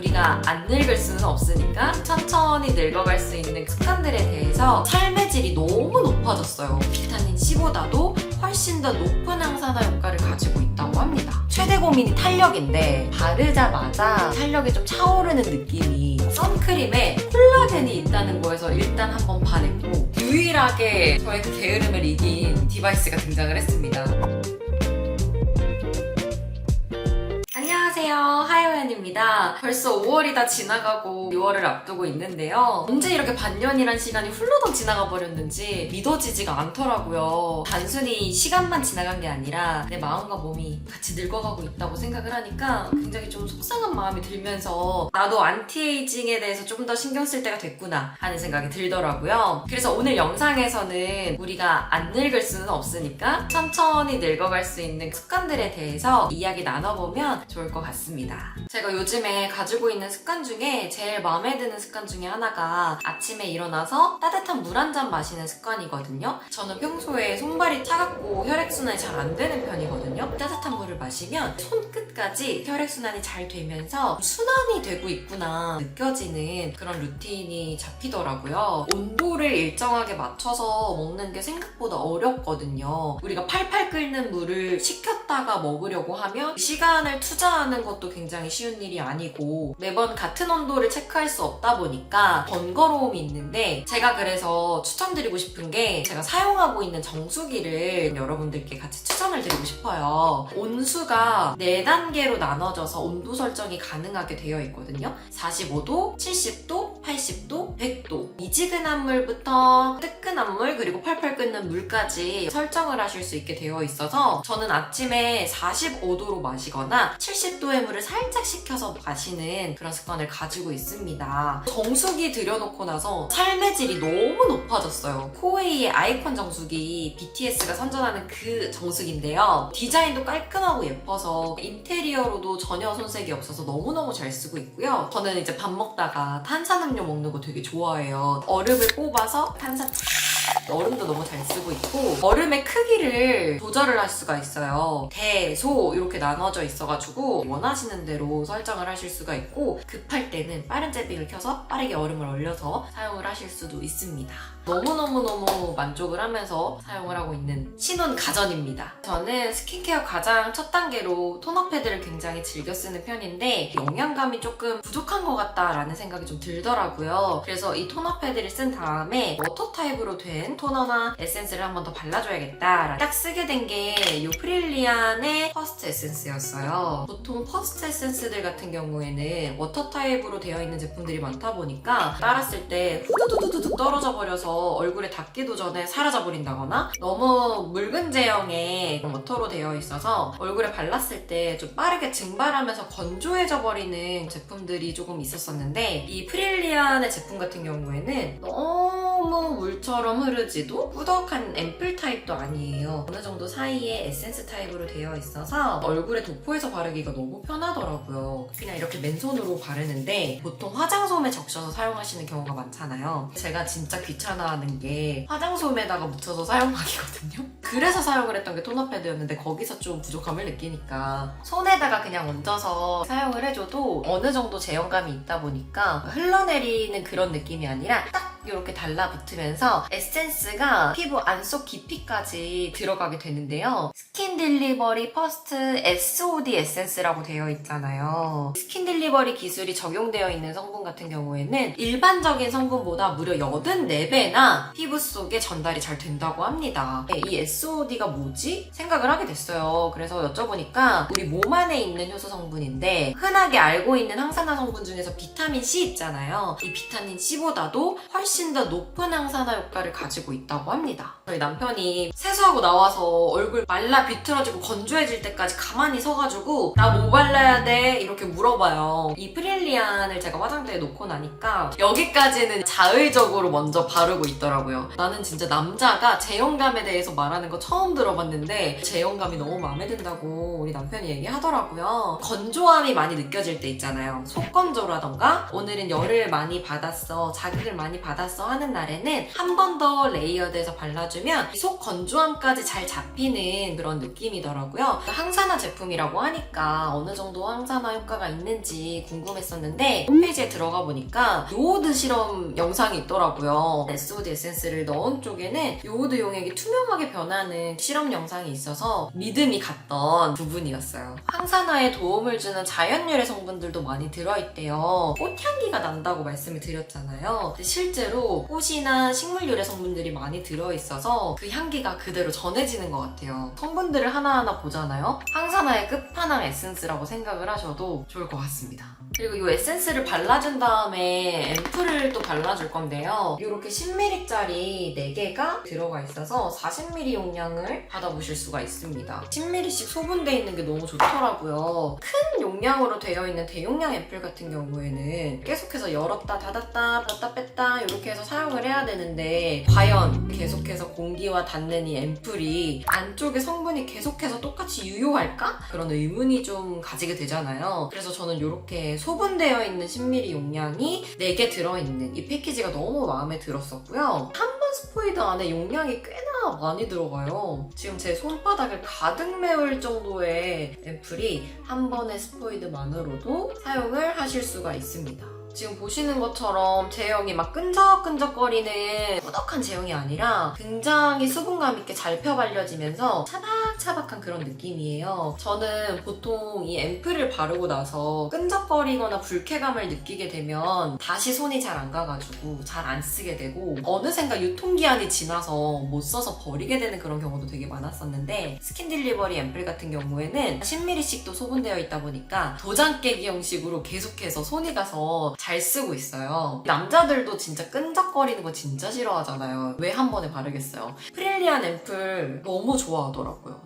우리가 안 늙을 수는 없으니까 천천히 늙어갈 수 있는 습관들에 대해서 삶의 질이 너무 높아졌어요. 비타민 C보다도 훨씬 더 높은 항산화 효과를 가지고 있다고 합니다. 최대 고민이 탄력인데 바르자마자 탄력이 좀 차오르는 느낌이 선크림에 콜라겐이 있다는 거에서 일단 한번 반했고 유일하게 저의 그 게으름을 이긴 디바이스가 등장을 했습니다. 하요연입니다. 벌써 5월이 다 지나가고 6월을 앞두고 있는데요. 언제 이렇게 반년이란 시간이 훌러덩 지나가 버렸는지 믿어지지가 않더라고요. 단순히 시간만 지나간 게 아니라 내 마음과 몸이 같이 늙어가고 있다고 생각을 하니까 굉장히 좀 속상한 마음이 들면서 나도 안티에이징에 대해서 좀더 신경 쓸 때가 됐구나 하는 생각이 들더라고요. 그래서 오늘 영상에서는 우리가 안 늙을 수는 없으니까 천천히 늙어갈 수 있는 습관들에 대해서 이야기 나눠보면 좋을 것 같습니다. 제가 요즘에 가지고 있는 습관 중에 제일 마음에 드는 습관 중에 하나가 아침에 일어나서 따뜻한 물 한 잔 마시는 습관이거든요. 저는 평소에 손발이 차갑고 혈액순환이 잘 안 되는 편이거든요. 따뜻한 물을 마시면 손끝까지 혈액순환이 잘 되면서 순환이 되고 있구나 느껴지는 그런 루틴이 잡히더라고요. 온도를 일정하게 맞춰서 먹는 게 생각보다 어렵거든요. 우리가 팔팔 끓는 물을 식혔다가 먹으려고 하면 시간을 투자하는 것도 굉장히 쉬운 일이 아니고 매번 같은 온도를 체크할 수 없다 보니까 번거로움이 있는데 제가 그래서 추천드리고 싶은 게 제가 사용하고 있는 정수기를 여러분들께 같이 추천을 드리고 싶어요. 온수가 4단계로 나눠져서 온도 설정이 가능하게 되어 있거든요. 45도, 70도, 80도, 100도. 미지근한 물부터 뜨끈한 물 그리고 팔팔 끓는 물까지 설정을 하실 수 있게 되어 있어서 저는 아침에 45도로 마시거나 70도의 물을 살짝 식혀서 마시는 그런 습관을 가지고 있습니다. 정수기 들여놓고 나서 삶의 질이 너무 높아졌어요. 코웨이의 아이콘 정수기 BTS가 선전하는 그 정수기인데요. 디자인도 깔끔하고 예뻐서 인테리어로도 전혀 손색이 없어서 너무너무 잘 쓰고 있고요. 저는 이제 밥 먹다가 탄산음료 먹는 거 되게 좋아해요. 얼음을 뽑아서 탄산 얼음도 너무 잘 쓰고 있고 얼음의 크기를 조절을 할 수가 있어요. 대, 소 이렇게 나눠져 있어가지고 원하시는 대로 설정을 하실 수가 있고 급할 때는 빠른 재빙을 켜서 빠르게 얼음을 얼려서 사용을 하실 수도 있습니다. 너무너무너무 만족을 하면서 사용을 하고 있는 신혼 가전입니다. 저는 스킨케어 가장 첫 단계로 토너 패드를 굉장히 즐겨 쓰는 편인데 영양감이 조금 부족한 것 같다라는 생각이 좀 들더라고요. 그래서 이 토너 패드를 쓴 다음에 워터 타입으로 된 토너나 에센스를 한 번 더 발라줘야겠다. 딱 쓰게 된 게 이 프릴리안의 퍼스트 에센스였어요. 보통 퍼스트 에센스들 같은 경우에는 워터 타입으로 되어 있는 제품들이 많다 보니까 빨았을 때 후두두두둑 떨어져 버려서 얼굴에 닿기도 전에 사라져 버린다거나 너무 묽은 제형의 워터로 되어 있어서 얼굴에 발랐을 때 좀 빠르게 증발하면서 건조해져 버리는 제품들이 조금 있었었는데 이 프릴리안의 제품 같은 경우에는 너무 물처럼 흐르지도 꾸덕한 앰플 타입도 아니에요. 어느 정도 사이에 에센스 타입으로 되어 있어서 얼굴에 도포해서 바르기가 너무 편하더라고요. 그냥 이렇게 맨손으로 바르는데 보통 화장솜에 적셔서 사용하시는 경우가 많잖아요. 제가 진짜 귀찮아하는 게 화장솜에다가 묻혀서 사용하기거든요. 그래서 사용을 했던 게 토너 패드였는데 거기서 좀 부족함을 느끼니까 손에다가 그냥 얹어서 사용을 해줘도 어느 정도 제형감이 있다 보니까 흘러내리는 그런 느낌이 아니라 딱 이렇게 달라붙으면서 에센스가 피부 안속 깊이까지 들어가게 되는데요. 스킨 딜리버리 퍼스트 SOD 에센스라고 되어 있잖아요. 스킨 딜리버리 기술이 적용되어 있는 성분 같은 경우에는 일반적인 성분보다 무려 84배나 피부 속에 전달이 잘 된다고 합니다. 네, 이 SOD가 뭐지? 생각을 하게 됐어요. 그래서 여쭤보니까 우리 몸 안에 있는 효소 성분인데 흔하게 알고 있는 항산화 성분 중에서 비타민 C 있잖아요. 이 비타민 C보다도 훨씬 더 높은 항산화 효과를 가지고 있다고 합니다. 저희 남편이 세수하고 나와서 얼굴 말라 비틀어지고 건조해질 때까지 가만히 서가지고 나 뭐 발라야 돼? 이렇게 물어봐요. 이 프릴리안을 제가 화장대에 놓고 나니까 여기까지는 자의적으로 먼저 바르고 있더라고요. 나는 진짜 남자가 제형감에 대해서 말하는 거 처음 들어봤는데 제형감이 너무 마음에 든다고 우리 남편이 얘기하더라고요. 건조함이 많이 느껴질 때 있잖아요. 속건조라던가 오늘은 열을 많이 받았어. 자극을 많이 받았어. 받았어 하는 날에는 한 번 더 레이어드해서 발라주면 속 건조함까지 잘 잡히는 그런 느낌이더라고요. 항산화 제품이라고 하니까 어느 정도 항산화 효과가 있는지 궁금했었는데 홈페이지에 들어가 보니까 요오드 실험 영상이 있더라고요. SOD 에센스를 넣은 쪽에는 요오드 용액이 투명하게 변하는 실험 영상이 있어서 믿음이 갔던 부분이었어요. 항산화에 도움을 주는 자연유래 성분들도 많이 들어있대요. 꽃향기가 난다고 말씀을 드렸잖아요. 근데 실제로 꽃이나 식물 유래 성분들이 많이 들어있어서 그 향기가 그대로 전해지는 것 같아요. 성분들을 하나하나 보잖아요. 항산화의 끝판왕 에센스라고 생각을 하셔도 좋을 것 같습니다. 그리고 이 에센스를 발라준 다음에 앰플을 또 발라줄 건데요. 이렇게 10ml짜리 4개가 들어가 있어서 40ml 용량을 받아보실 수가 있습니다. 10ml씩 소분되어 있는 게 너무 좋더라고요. 큰 용량으로 되어 있는 대용량 앰플 같은 경우에는 계속해서 열었다 닫았다 닫다 뺐다 이렇게 해서 사용을 해야 되는데 과연 계속해서 공기와 닿는 이 앰플이 안쪽에 성분이 계속해서 똑같이 유효할까? 그런 의문이 좀 가지게 되잖아요. 그래서 저는 이렇게 소분되어 있는 10ml 용량이 4개 들어있는 이 패키지가 너무 마음에 들었었고요. 한 번 스포이드 안에 용량이 꽤나 많이 들어가요. 지금 제 손바닥을 가득 메울 정도의 앰플이 한 번의 스포이드만으로도 사용을 하실 수가 있습니다. 지금 보시는 것처럼 제형이 막 끈적끈적거리는 꾸덕한 제형이 아니라 굉장히 수분감 있게 잘 펴발려지면서 차박차박한 그런 느낌이에요. 저는 보통 이 앰플을 바르고 나서 끈적거리거나 불쾌감을 느끼게 되면 다시 손이 잘 안 가가지고 잘 안 쓰게 되고 어느샌가 유통기한이 지나서 못 써서 버리게 되는 그런 경우도 되게 많았었는데 스킨 딜리버리 앰플 같은 경우에는 10ml씩도 소분되어 있다 보니까 도장 깨기 형식으로 계속해서 손이 가서 잘 쓰고 있어요. 남자들도 진짜 끈적거리는 거 진짜 싫어하잖아요. 왜 한 번에 바르겠어요. 프릴리안 앰플 너무 좋아하더라고요.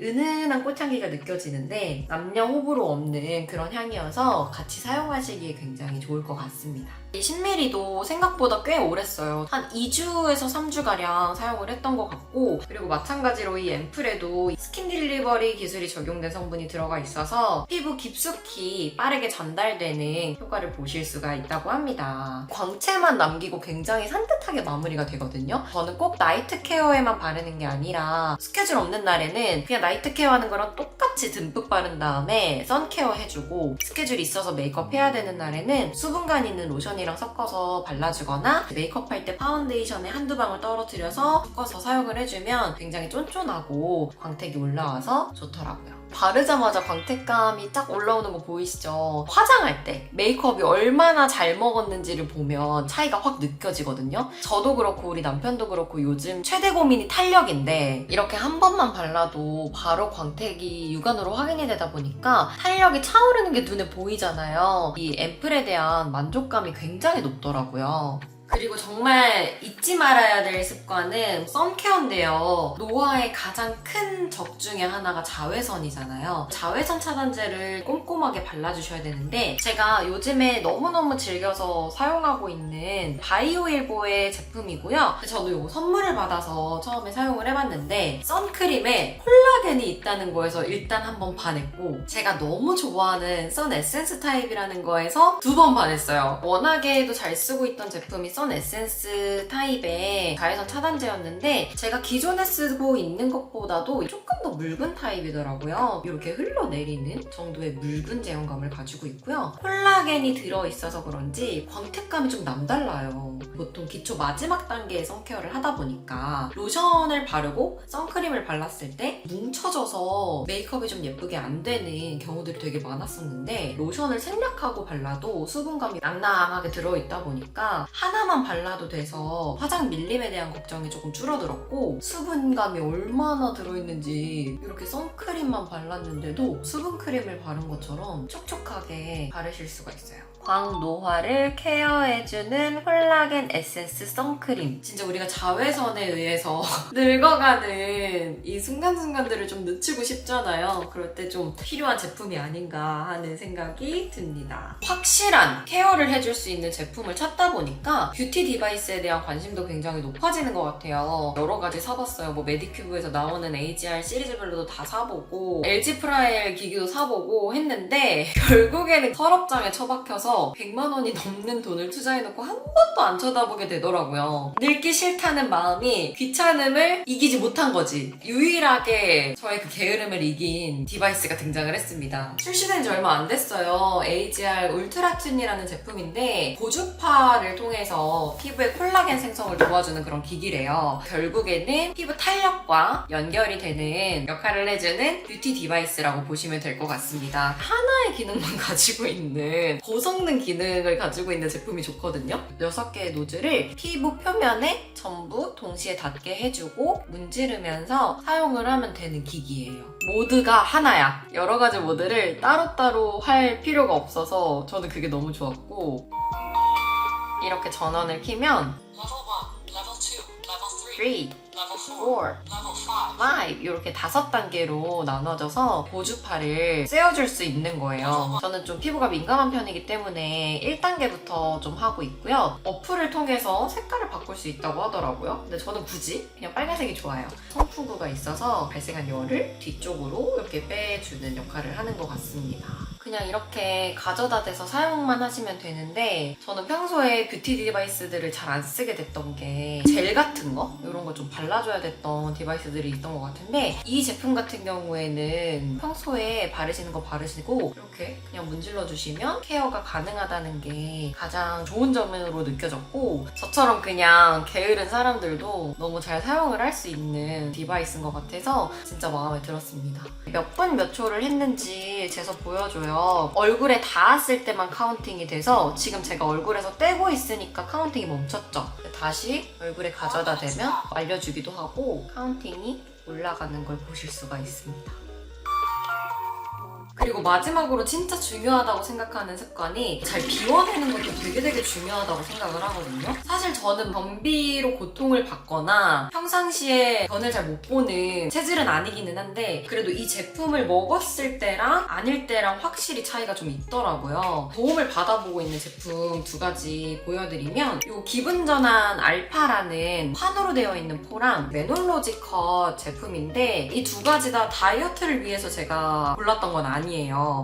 은은한 꽃향기가 느껴지는데 남녀 호불호 없는 그런 향이어서 같이 사용하시기에 굉장히 좋을 것 같습니다. 이 10ml도 생각보다 꽤 오래 써요. 한 2주에서 3주가량 사용을 했던 것 같고 그리고 마찬가지로 이 앰플에도 스킨 딜리버리 기술이 적용된 성분이 들어가 있어서 피부 깊숙이 빠르게 전달되는 효과를 보실 수가 있다고 합니다. 광채만 남기고 굉장히 산뜻하게 마무리가 되거든요. 저는 꼭 나이트 케어에만 바르는 게 아니라 스케줄 없는 날에는 그냥 나이트 케어 하는 거랑 똑 같이 듬뿍 바른 다음에 선케어 해주고 스케줄 있어서 메이크업 해야 되는 날에는 수분감 있는 로션이랑 섞어서 발라주거나 메이크업 할 때 파운데이션에 한두 방울 떨어뜨려서 섞어서 사용을 해주면 굉장히 쫀쫀하고 광택이 올라와서 좋더라고요. 바르자마자 광택감이 딱 올라오는 거 보이시죠? 화장할 때 메이크업이 얼마나 잘 먹었는지를 보면 차이가 확 느껴지거든요. 저도 그렇고 우리 남편도 그렇고 요즘 최대 고민이 탄력인데 이렇게 한 번만 발라도 바로 광택이 육안으로 확인이 되다 보니까 탄력이 차오르는 게 눈에 보이잖아요. 이 앰플에 대한 만족감이 굉장히 높더라고요. 그리고 정말 잊지 말아야 될 습관은 썬케어인데요. 노화의 가장 큰 적 중에 하나가 자외선이잖아요. 자외선 차단제를 꼼꼼하게 발라주셔야 되는데 제가 요즘에 너무너무 즐겨서 사용하고 있는 바이오일보의 제품이고요. 저도 이거 선물을 받아서 처음에 사용을 해봤는데 선크림에 콜라겐이 있다는 거에서 일단 한번 반했고 제가 너무 좋아하는 선 에센스 타입이라는 거에서 두 번 반했어요. 워낙에도 잘 쓰고 있던 제품이 선 에센스 타입의 자외선 차단제였는데 제가 기존에 쓰고 있는 것보다도 조금 더 묽은 타입이더라고요. 이렇게 흘러내리는 정도의 묽은 제형감을 가지고 있고요. 콜라겐이 들어있어서 그런지 광택감이 좀 남달라요. 보통 기초 마지막 단계의 선케어를 하다 보니까 로션을 바르고 선크림을 발랐을 때 뭉쳐져서 메이크업이 좀 예쁘게 안 되는 경우들이 되게 많았었는데 로션을 생략하고 발라도 수분감이 낭낭하게 들어있다 보니까 하나만 발라도 돼서 화장 밀림에 대한 걱정이 조금 줄어들었고 수분감이 얼마나 들어있는지 이렇게 선크림만 발랐는데도 수분크림을 바른 것처럼 촉촉하게 바르실 수가 있어요. 광노화를 케어해주는 콜라겐 에센스 선크림. 진짜 우리가 자외선에 의해서 늙어가는 이 순간순간들을 좀 늦추고 싶잖아요. 그럴 때 좀 필요한 제품이 아닌가 하는 생각이 듭니다. 확실한 케어를 해줄 수 있는 제품을 찾다 보니까 뷰티 디바이스에 대한 관심도 굉장히 높아지는 것 같아요. 여러 가지 사봤어요. 뭐 메디큐브에서 나오는 AGR 시리즈별로도 다 사보고 LG 프라일 기기도 사보고 했는데 결국에는 서랍장에 처박혀서 100만 원이 넘는 돈을 투자해놓고 한 번도 안 쳐다보게 되더라고요. 늙기 싫다는 마음이 귀찮음을 이기지 못한 거지. 유일하게 저의 그 게으름을 이긴 디바이스가 등장을 했습니다. 출시된 지 얼마 안 됐어요. AGR 울트라튠이라는 제품인데 고주파를 통해서 피부의 콜라겐 생성을 도와주는 그런 기기래요. 결국에는 피부 탄력과 연결이 되는 역할을 해주는 뷰티 디바이스라고 보시면 될 것 같습니다. 하나의 기능만 가지고 있는 고성능 기능을 가지고 있는 제품이 좋거든요. 6개의 노즐을 피부 표면에 전부 동시에 닿게 해주고 문지르면서 사용을 하면 되는 기기예요. 모드가 하나야. 여러 가지 모드를 따로따로 할 필요가 없어서 저는 그게 너무 좋았고 이렇게 전원을 키면 Level 1, Level 2, Level 3, 3, Level 4, 4, Level 5. 5 이렇게 다섯 단계로 나눠져서 보주파를 쐬어줄 수 있는 거예요. 저는 좀 피부가 민감한 편이기 때문에 1단계부터 좀 하고 있고요. 어플을 통해서 색깔을 바꿀 수 있다고 하더라고요. 근데 저는 굳이 그냥 빨간색이 좋아요. 성푸구가 있어서 발생한 열을 뒤쪽으로 이렇게 빼주는 역할을 하는 것 같습니다. 그냥 이렇게 가져다 대서 사용만 하시면 되는데 저는 평소에 뷰티 디바이스들을 잘 안 쓰게 됐던 게 젤 같은 거 이런 거 좀 발라 줘야 됐던 디바이스들이 있던 것 같은데 이 제품 같은 경우에는 평소에 바르시는 거 바르시고 이렇게 그냥 문질러 주시면 케어가 가능하다는 게 가장 좋은 점으로 느껴졌고 저처럼 그냥 게으른 사람들도 너무 잘 사용을 할 수 있는 디바이스인 것 같아서 진짜 마음에 들었습니다. 몇 분 몇 초를 했는지 재서 보여줘요. 얼굴에 닿았을 때만 카운팅이 돼서 지금 제가 얼굴에서 떼고 있으니까 카운팅이 멈췄죠. 다시 얼굴에 가져다 대면 알려주기 도 하고 카운팅이 올라가는 걸 보실 수가 있습니다. 그리고 마지막으로 진짜 중요하다고 생각하는 습관이 잘 비워내는 것도 되게 되게 중요하다고 생각을 하거든요. 사실 저는 변비로 고통을 받거나 평상시에 변을 잘 못 보는 체질은 아니기는 한데 그래도 이 제품을 먹었을 때랑 아닐 때랑 확실히 차이가 좀 있더라고요. 도움을 받아보고 있는 제품 두 가지 보여드리면 이 기분 전환 알파라는 판으로 되어 있는 포랑 메놀로지 컷 제품인데 이 두 가지 다 다이어트를 위해서 제가 골랐던 건 아니에요.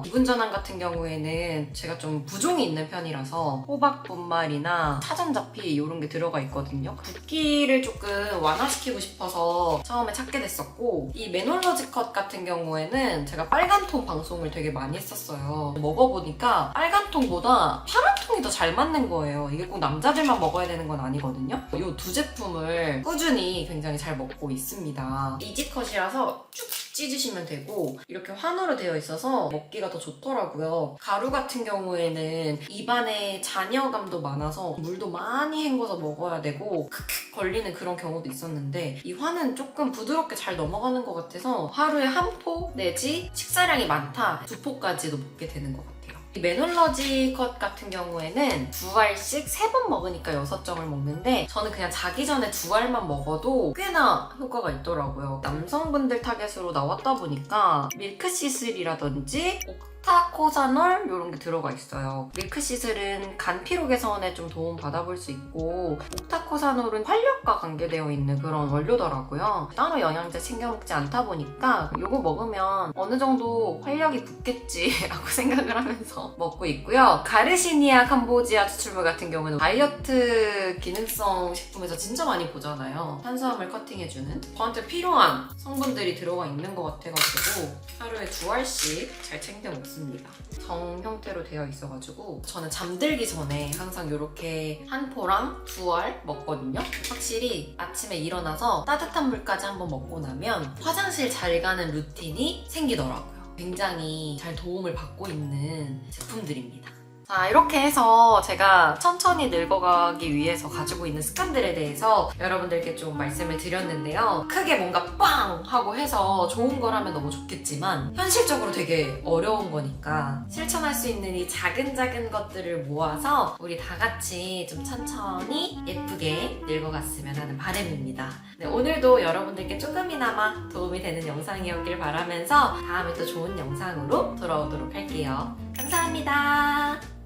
기분 전환 같은 경우에는 제가 좀 부종이 있는 편이라서 호박 분말이나 차전자피 이런 게 들어가 있거든요. 붓기를 조금 완화시키고 싶어서 처음에 찾게 됐었고 이 메놀로지 컷 같은 경우에는 제가 빨간 통 방송을 되게 많이 했었어요. 먹어보니까 빨간 통보다 파란 통이 더 잘 맞는 거예요. 이게 꼭 남자들만 먹어야 되는 건 아니거든요. 이 두 제품을 꾸준히 굉장히 잘 먹고 있습니다. 이지컷이라서 쭉 찢으시면 되고 이렇게 환으로 되어 있어서 먹기가 더 좋더라고요. 가루 같은 경우에는 입안에 잔여감도 많아서 물도 많이 헹궈서 먹어야 되고 크크 걸리는 그런 경우도 있었는데 이 환은 조금 부드럽게 잘 넘어가는 것 같아서 하루에 한 포 내지 식사량이 많다 두 포까지도 먹게 되는 것 같아요. 이 메놀러지 컷 같은 경우에는 두 알씩 세 번 먹으니까 여섯 점을 먹는데 저는 그냥 자기 전에 두 알만 먹어도 꽤나 효과가 있더라고요. 남성분들 타겟으로 나왔다 보니까 밀크시슬이라든지 옥 타코사놀 이런 게 들어가 있어요. 밀크시슬은 간 피로 개선에 좀 도움 받아볼 수 있고 옥타코사놀은 활력과 관계되어 있는 그런 원료더라고요. 따로 영양제 챙겨 먹지 않다 보니까 이거 먹으면 어느 정도 활력이 붙겠지라고 생각을 하면서 먹고 있고요. 가르시니아 캄보지아 추출물 같은 경우는 다이어트 기능성 식품에서 진짜 많이 보잖아요. 탄수화물 커팅해주는 저한테 필요한 성분들이 들어가 있는 것 같아가지고 하루에 두 알씩 잘 챙겨 먹습니다. 정 형태로 되어 있어가지고 저는 잠들기 전에 항상 이렇게 한 포랑 두 알 먹거든요. 확실히 아침에 일어나서 따뜻한 물까지 한번 먹고 나면 화장실 잘 가는 루틴이 생기더라고요. 굉장히 잘 도움을 받고 있는 제품들입니다. 자, 이렇게 해서 제가 천천히 늙어가기 위해서 가지고 있는 습관들에 대해서 여러분들께 좀 말씀을 드렸는데요. 크게 뭔가 빵! 하고 해서 좋은 걸 하면 너무 좋겠지만, 현실적으로 되게 어려운 거니까, 실천할 수 있는 이 작은 작은 것들을 모아서 우리 다 같이 좀 천천히 예쁘게 늙어갔으면 하는 바람입니다. 네, 오늘도 여러분들께 조금이나마 도움이 되는 영상이었길 바라면서 다음에 또 좋은 영상으로 돌아오도록 할게요. 감사합니다.